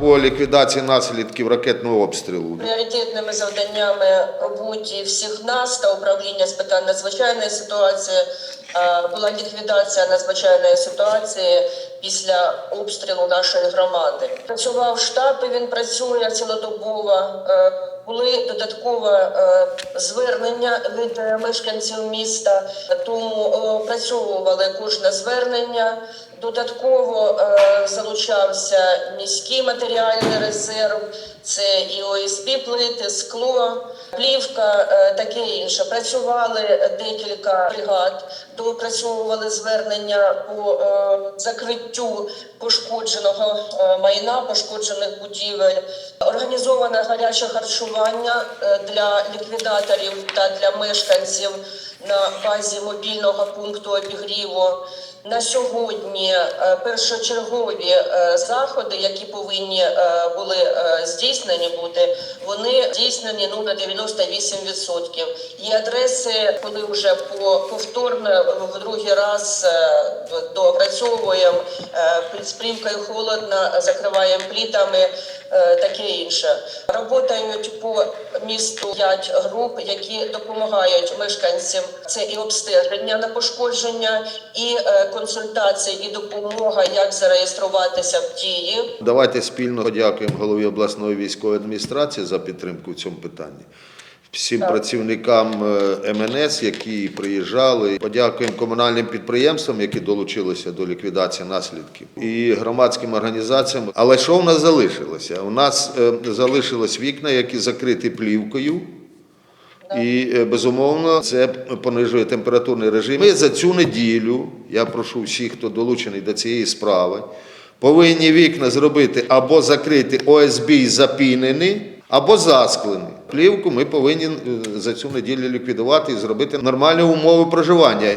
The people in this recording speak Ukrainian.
по ліквідації наслідків ракетного обстрілу. Пріоритетними завданнями роботі всіх нас та управління з питань надзвичайної ситуації е, була ліквідація надзвичайної ситуації після обстрілу нашої громади. Працював штаб, і він працює цілодобово. Е, Були додаткові е, звернення від мешканців міста, тому опрацьовували кожне звернення. Додатково е, залучався міський матеріальний резерв, це і ОСБ плити, скло, плівка, е, таке інше. Працювали декілька бригад, доопрацьовували звернення по е, закриттю пошкодженого е, майна, пошкоджених будівель. Організоване гаряче харчування е, для ліквідаторів та для мешканців на базі мобільного пункту обігріву. На сьогодні е, першочергові е, заходи, які повинні е, були здійснені бути, вони здійснені ну на 98%. Є адреси, коли вже по повторно в другий раз доопрацьовуємо е, під холодно, закриваємо плітами, таке інше. Работають по місту 5 груп, які допомагають мешканцям. Це і обстеження на пошкодження, і консультації, і допомога, як зареєструватися в дії. Давайте спільно подякуємо голові обласної військової адміністрації за підтримку в цьому питанні. Всім працівникам е, МНС, які приїжджали, подякуємо комунальним підприємствам, які долучилися до ліквідації наслідків, і громадським організаціям. Але що в нас залишилося? У нас е, залишились вікна, які закриті плівкою. І е, безумовно це понижує температурний режим. Ми за цю неділю, я прошу всіх, хто долучений до цієї справи, повинні вікна зробити або закрити ОСБ запінені, або засклені. Плівку ми повинні е, за цю неділю ліквідувати і зробити нормальні умови проживання.